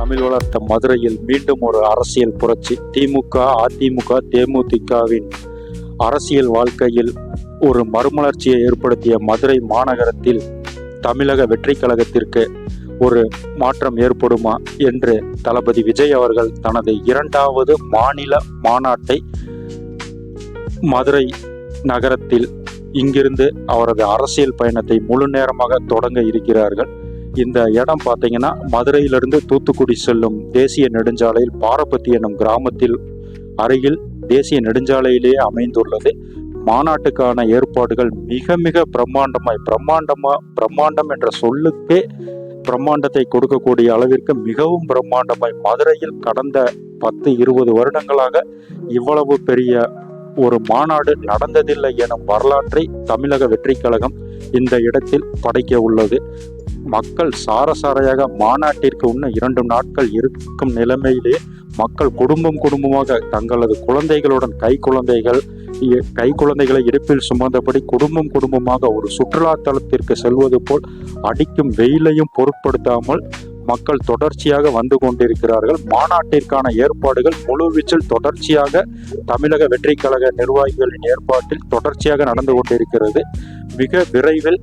தமிழ் வளர்த்த மதுரையில் மீண்டும் ஒரு அரசியல் புரட்சி. திமுக அதிமுக தேமுதிகவின் அரசியல் வாழ்க்கையில் ஒரு மறுமலர்ச்சியை ஏற்படுத்திய மதுரை மாநகரத்தில் தமிழக வெற்றி கழகத்திற்கு ஒரு மாற்றம் ஏற்படுமா என்று தளபதி விஜய் அவர்கள் தனது இரண்டாவது மாநில மாநாட்டை மதுரை நகரத்தில் இங்கிருந்து அவரது அரசியல் பயணத்தை முழு நேரமாக தொடங்க இருக்கிறார்கள். இந்த இடம் பார்த்தீங்கன்னா மதுரையிலிருந்து தூத்துக்குடி செல்லும் தேசிய நெடுஞ்சாலையில் பாரபத்தி எனும் கிராமத்தில் அருகில் தேசிய நெடுஞ்சாலையிலேயே அமைந்துள்ளது. மாநாட்டுக்கான ஏற்பாடுகள் மிக மிக பிரம்மாண்டமாய் பிரம்மாண்டமா பிரம்மாண்டம் என்ற சொல்லுக்கே பிரம்மாண்டத்தை கொடுக்கக்கூடிய அளவிற்கு மிகவும் பிரம்மாண்டமாய் மதுரையில் கடந்த பத்து இருபது வருடங்களாக இவ்வளவு பெரிய ஒரு மாநாடு நடந்ததில்லை எனும் வரலாற்றை தமிழக வெற்றி கழகம் இந்த இடத்தில் படைக்க உள்ளது. மக்கள் சாரசாரையாக மாநாட்டிற்கு இன்னும் இரண்டு நாட்கள் இருக்கும் நிலைமையிலே மக்கள் குடும்பம் குடும்பமாக தங்களது குழந்தைகளுடன் கை குழந்தைகள் இ- கை குழந்தைகளை இடுப்பில் சுமந்தபடி குடும்பம் குடும்பமாக ஒரு சுற்றுலா தலத்திற்கு செல்வது போல் அடிக்கும் வெயிலையும் பொருட்படுத்தாமல் மக்கள் தொடர்ச்சியாக வந்து கொண்டிருக்கிறார்கள். மாநாட்டிற்கான ஏற்பாடுகள் முழுவீச்சில் தொடர்ச்சியாக தமிழக வெற்றி கழக நிர்வாகிகளின் ஏற்பாட்டில் தொடர்ச்சியாக நடந்து கொண்டிருக்கிறது. மிக விரைவில்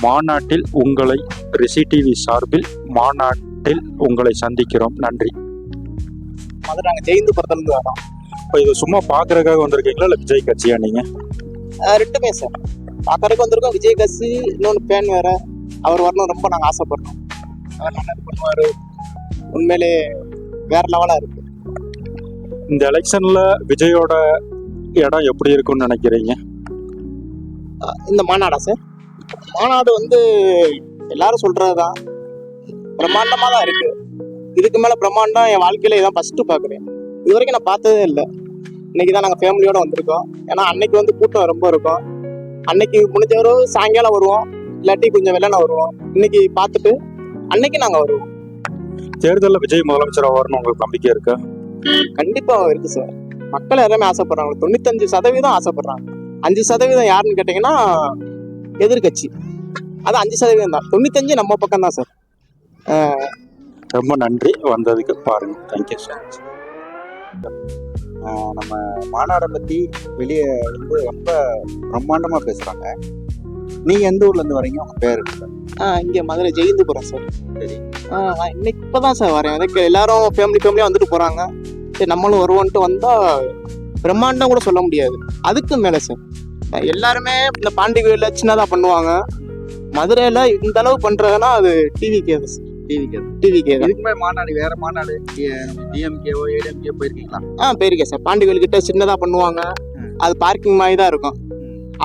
மாநாட்டில் உங்களை ரிசி டிவி சார்பில் மாநாட்டில் உங்களை சந்திக்கிறோம். நன்றி. மதுரை நாங்கள் ஜெயந்து படத்துலேருந்து வரோம். இப்போ இது சும்மா பார்க்கறதுக்காக வந்திருக்கீங்களா? இல்லை விஜய் கட்சியா நீங்க? அஹ் ரெண்டுமே சார் பார்க்கறதுக்கு வந்திருக்கோம். விஜய் கசி இன்னொன்று ஃபேன் வேற. அவர் வரணும் ரொம்ப நாங்கள் ஆசைப்படுறோம். அவர் நல்லது பண்ணுவார்? உண்மையிலே வேற லெவலாக இருக்கு. இந்த எலெக்ஷன்ல விஜயோட இடம் எப்படி இருக்கும்னு நினைக்கிறீங்க? இந்த மாநாடா சார் மாநாடு வந்து எல்லாரும் சொல்றது தான் பிரம்மாண்டமாக தான் இருக்கு. இதுக்கு மேலே பிரம்மாண்டம் என் வாழ்க்கையில இதான் ஃபர்ஸ்ட் பார்க்குறேன் இது வரைக்கும் நான் பார்த்ததே இல்லை. இன்னைக்கு தான் நாங்கள் ஃபேமிலியோட வந்திருக்கோம். ஏன்னா அன்னைக்கு வந்து கூட்டம் ரொம்ப இருக்கும். அன்னைக்கு முடிஞ்சவரும் சாயங்காலம் வருவோம். இல்லாட்டி கொஞ்சம் வெள்ளன வருவோம். இன்னைக்கு பார்த்துட்டு அன்னைக்கு நாங்கள் வருவோம். தேர்தலில் விஜய் முதலமைச்சராக வரணும் உங்களுக்கு நம்பிக்கை இருக்கா? கண்டிப்பா இருக்கு சார். மக்கள் எல்லாமே ஆசைப்படுறாங்க. தொண்ணூத்தஞ்சு சதவீதம் ஆசைப்படுறாங்க. அஞ்சு சதவீதம் யாருன்னு கேட்டீங்கன்னா எதிர்கட்சி அது அஞ்சு சதவீதம் தான். தொண்ணூத்தஞ்சு நம்ம பக்கம் தான் சார். ரொம்ப நன்றி. வந்ததுக்கு பாருங்க. தேங்க்யூ சார் நம்ம மாநாடை பற்றி வெளியே வந்து ரொம்ப பிரம்மாண்டமாக பேசுகிறாங்க நீங்கள் எந்த ஊர்லேருந்து வரீங்க? உங்கள் பேர் என்ன? இங்க மதுரை ஜெயந்துபுரம் சார். சரி. நான் இன்னைக்கு இப்பதான் சார் வரேன். அதுக்கு எல்லாரும் ஃபேமிலி ஃபேமிலியா வந்துட்டு போறாங்க. சரி நம்மளும் வருவோன்ட்டு வந்தா பிரம்மாண்டம் கூட சொல்ல முடியாது. அதுக்கு மேல சார். எல்லாருமே இந்த பாண்டி கோயில்ல சின்னதா பண்ணுவாங்க. மதுரையில இந்த அளவு பண்றதுன்னா அது டிவி கேது டிவிக்கு டிவி கேது இதுக்கு மேலே மாநாடு வேறு மாநாடு டிஎம்கேவோ ஏடிஎம்கே போயிருக்கீங்களா? ஆ போயிருக்கேன் சார். பாண்டி கோயில் கிட்ட சின்னதா பண்ணுவாங்க. அது பார்க்கிங் மாதிரி தான் இருக்கும்.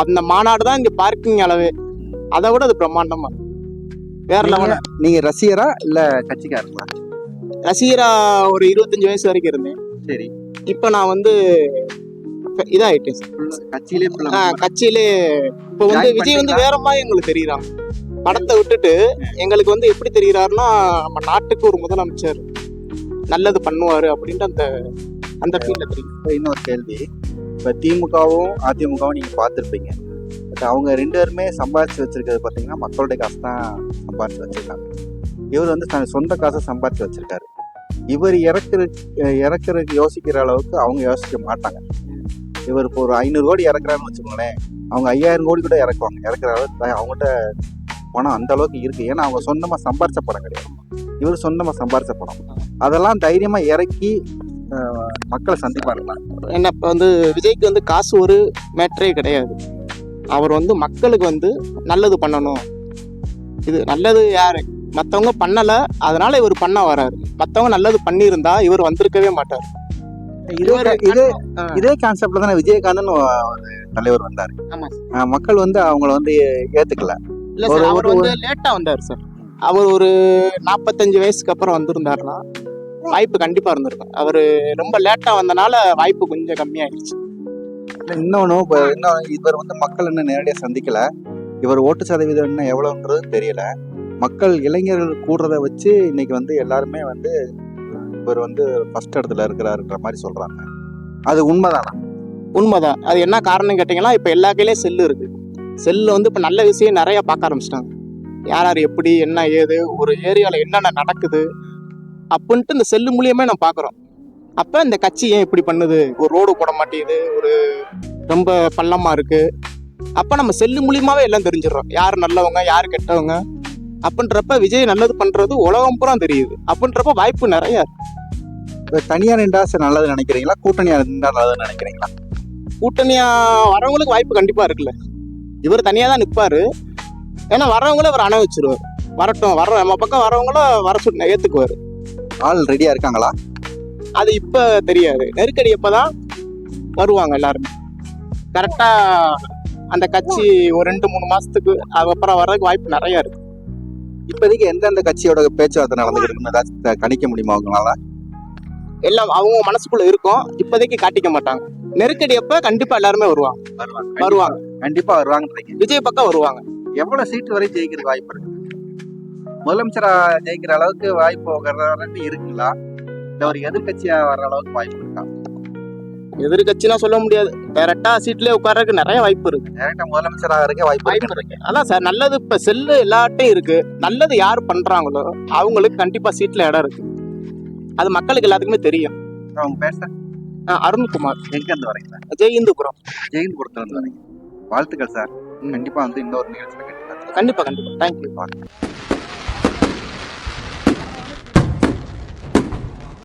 அந்த மாநாடு தான் இங்க பார்க்கிங் அளவு. அதை விட அது பிரம்மாண்டமா இருக்கும். வேற லெவல். நீங்கள் ரசிகரா இல்லை கட்சிக்காரங்களா? ரசிகரா ஒரு இருபத்தஞ்சு வயசு வரைக்கும் இருந்தேன். சரி. இப்போ நான் வந்து சார் கட்சியிலே கட்சியிலே இப்போ வந்து விஜய் வந்து வேற மாதிரி எங்களுக்கு தெரியுறாங்க படத்தை விட்டுட்டு எங்களுக்கு வந்து எப்படி தெரியுறாருன்னா நம்ம நாட்டுக்கு ஒரு முதலமைச்சர் நல்லது பண்ணுவாரு அப்படின்ட்டு அந்த அந்த ஃபீல்ல தெரியும் இப்போ இன்னொரு கேள்வி. இப்போ திமுகவும் அதிமுகவும் நீங்கள் பார்த்துருப்பீங்க. பட் அவங்க ரெண்டு பேருமே சம்பாதிச்சு வச்சிருக்கிறது பார்த்தீங்கன்னா மக்களுடைய காசு தான் சம்பாதிச்சு வச்சிருக்காங்க. இவர் வந்து தன் சொந்த காசை சம்பாதிச்சு வச்சிருக்காரு. இவர் இறக்குற இறக்குறதுக்கு யோசிக்கிற அளவுக்கு அவங்க யோசிக்க மாட்டாங்க. இவர் இப்போ ஒரு ஐநூறு கோடி இறக்குறாருன்னு வச்சுக்கோங்களேன். அவங்க ஐயாயிரம் கோடி கூட இறக்குவாங்க. இறக்குற அளவுக்கு அவங்ககிட்ட பணம் அந்த அளவுக்கு இருக்கு. ஏன்னா அவங்க சொந்தமாக சம்பாரிச்ச படம் கிடையாது. இவர் சொந்தமாக சம்பாரிச்ச படம். அதெல்லாம் தைரியமாக இறக்கி மக்களை சந்திப்பாருங்களா என்ன இப்போ வந்து விஜய்க்கு வந்து காசு ஒரு மேட்ரே கிடையாது. அவர் வந்து மக்களுக்கு வந்து நல்லது பண்ணணும். இது நல்லது யாரு? மற்றவங்க பண்ணலை. அதனால இவர் பண்ண வராரு. மற்றவங்க நல்லது பண்ணியிருந்தா இவர் வந்திருக்கவே மாட்டார். இதே இதே கான்செப்ட்ல தானே விஜயகாந்த்னு ஒரு தலைவர் வந்தாரு. மக்கள் வந்து அவங்கள வந்து ஏத்துக்கல. இல்ல சார் அவர் வந்து லேட்டா வந்தார் சார் அவர் ஒரு நாற்பத்தஞ்சு வயசுக்கு அப்புறம் வந்திருந்தாருன்னா வாய்ப்பு கண்டிப்பா இருந்திருக்கும் அவர் ரொம்ப லேட்டா வந்தனால வாய்ப்பு கொஞ்சம் கம்மியாயிடுச்சு. இன்னொன்னு இப்ப இன்னும் இவர் வந்து மக்கள் இன்னும் நேரடியா சந்திக்கல. இவர் ஓட்டு சதவீதம் இன்னும் எவ்வளவுன்றது தெரியல. மக்கள் இளைஞர்கள் கூடுறத வச்சு இன்னைக்கு வந்து எல்லாருமே வந்து இவர் வந்து ஃபர்ஸ்ட் இடத்துல இருக்கிறாருன்ற மாதிரி சொல்கிறாங்க அது உண்மைதானா? உண்மைதான். அது என்ன காரணம் கேட்டிங்கன்னா இப்போ எல்லா செல்லு இருக்குது செல்லு வந்து இப்போ நல்ல விஷயம் நிறையா பார்க்க ஆரம்பிச்சிட்டாங்க. யார் யார் எப்படி என்ன ஏது ஒரு ஏரியாவில் என்னென்ன நடக்குது அப்படின்ட்டு இந்த செல்லு மூலியமே நம்ம பார்க்குறோம். அப்போ இந்த கட்சி ஏன் இப்படி பண்ணுது? ஒரு ரோடு போட மாட்டேங்குது ஒரு ரொம்ப பள்ளமாக இருக்குது அப்போ நம்ம செல்லு மூலியமாகவே எல்லாம் தெரிஞ்சிடறோம். யார் நல்லவங்க யார் கெட்டவங்க அப்படின்றப்ப விஜய் நல்லது பண்றது உலகம் பூரா தெரியுது. அப்படின்றப்ப வாய்ப்பு நிறைய இருக்கு. தனியா நின்றா நல்லது நினைக்கிறீங்களா? கூட்டணியா நின்றா நல்லதுன்னு நினைக்கிறீங்களா? கூட்டணியா வரவங்களுக்கு வாய்ப்பு கண்டிப்பா இருக்குல்ல. இவர் தனியா தான் நிற்பாரு ஏன்னா வரவங்கள இவர் அணை வச்சிருவார் வரட்டும் வர நம்ம பக்கம் வரவங்கள வர சொல்லி ஏத்துக்குவாரு. ஆள் ரெடியா இருக்காங்களா? அது இப்ப தெரியாது. நெருக்கடி எப்பதான் வருவாங்க எல்லாருமே. கரெக்டா அந்த கட்சி ஒரு ரெண்டு மூணு மாசத்துக்கு அதுக்கப்புறம் வர்றதுக்கு வாய்ப்பு நிறைய இருக்கு. இப்போதைக்கு எந்தெந்த கட்சியோட பேச்சுவார்த்தை நடந்துகிட்டு இருக்குன்னு ஏதாச்சும் கணிக்க முடியுமா உங்களால? எல்லாம் அவங்க மனசுக்குள்ள இருக்கும். இப்போதைக்கு காட்டிக்க மாட்டாங்க. நெருக்கடி அப்ப கண்டிப்பா எல்லாருமே வருவாங்க. வருவாங்க. வருவாங்க. கண்டிப்பா வருவாங்கன்றீங்க. விஜய் பக்கம் வருவாங்க. எவ்வளவு சீட்டு வரை ஜெயிக்கிறதுக்கு வாய்ப்பு இருக்கு? முதலமைச்சரா ஜெயிக்கிற அளவுக்கு வாய்ப்பு இருக்குங்களா? இல்ல ஒரு எதிர்க்கட்சியா வர்ற அளவுக்கு வாய்ப்பு இருக்கா? எதிர்கட்சினா சொல்ல முடியாது. டைரக்டா சீட்லயே உட்கார்றதுக்கு நிறைய வாய்ப்பு இருக்கு. டேரக்டா முதலமைச்சர் ஆகிறதுக்கே வாய்ப்பு வாய்ப்பு இருக்கு. இருக்கு. அதான் சார் நல்லது இப்ப செல்லு எல்லாட்டையும் இருக்கு. நல்லது யார் பண்றாங்களோ அவங்களுக்கு கண்டிப்பா சீட்ல இடம் இருக்கு. அது மக்களுக்கு எல்லாத்துக்குமே தெரியும். அவங்க பேச அஹ் அருண்குமார். எங்க இருந்து வரீங்க ஜெய் இந்துபுரம் ஜெயின் கொடுத்து வந்து வரீங்க. வாழ்த்துக்கள் சார் கண்டிப்பா வந்து இன்னொரு நிகழ்ச்சியில கண்டிப்பா கண்டிப்பா. கண்டிப்பா தேங்க்யூ